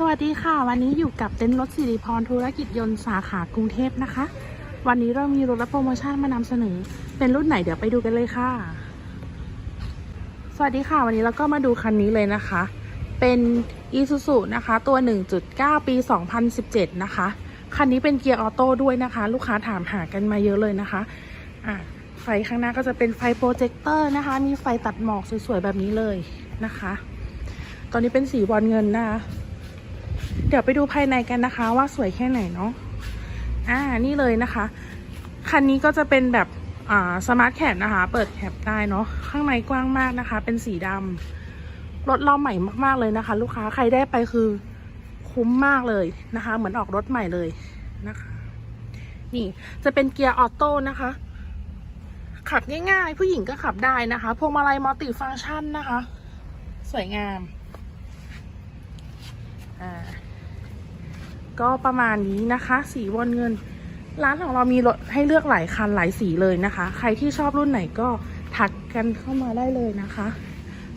สวัสดีค่ะ วันนี้อยู่กับเต็นท์รถสิริพรธุรกิจยนต์สาขากรุงเทพนะคะ วันนี้เรามีรถและโปรโมชั่นมานำเสนอ เป็นรุ่นไหนเดี๋ยวไปดูกันเลยค่ะ สวัสดีค่ะ วันนี้เราก็มาดูคันนี้เลยนะคะ เป็น Isuzu นะคะ ตัว 1.9 ปี 2017 นะคะ คันนี้เป็นเกียร์ออโต้ด้วยนะคะ ลูกค้าถามหากันมาเยอะเลยนะคะอะไฟข้างหน้าก็จะเป็นไฟโปรเจคเตอร์นะคะ มีไฟตัดหมอกสวยๆแบบนี้เลยนะคะ ตอนนี้เป็นสีบอลเงินนะคะ เดี๋ยวไปดูภายในกันนะคะ ว่าสวยแค่ไหนเนาะอ่านี่เลยนะคะ คันนี้ก็จะเป็นแบบอ่าสมาร์ทแคปนะคะ เปิดแคปได้เนาะข้างในกว้างมากนะคะ เป็นสีดำรถเราใหม่มากๆเลยนะคะ ลูกค้าใครได้ไปคือคุ้มมากเลยนะคะ เหมือนออกรถใหม่เลยนะคะ นี่จะเป็นเกียร์ออโต้นะคะ ขับง่ายๆ ผู้หญิงก็ขับได้นะคะพวงมาลัยมัลติฟังก์ชันนะคะ สวยงามอ่า ก็ประมาณนี้นะคะ สีวอนเงิน ร้านของเรามีรถให้เลือกหลายคันหลายสีเลยนะคะ ใครที่ชอบรุ่นไหนก็ทักกันเข้ามาได้เลยนะคะ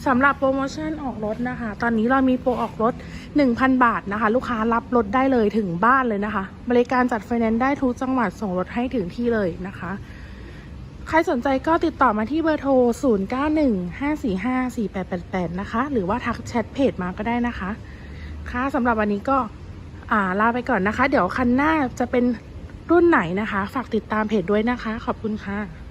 สำหรับโปรโมชั่นออกรถนะคะ ตอนนี้เรามีโปรออกรถ 1,000 บาทนะคะ ลูกค้ารับรถได้เลยถึงบ้านเลยนะคะ บริการจัดไฟแนนซ์ได้ทุกจังหวัดส่งรถให้ถึงที่เลยนะคะ ใครสนใจก็ติดต่อมาที่เบอร์โทร 0915454888 นะคะ หรือว่าทักแชทเพจมาก็ได้นะคะ ค่ะสำหรับวันนี้ก็ อ่าลาไปก่อนนะคะ เดี๋ยวคันหน้าจะเป็นรุ่นไหนนะคะ ฝากติดตามเพจด้วยนะคะ ขอบคุณค่ะ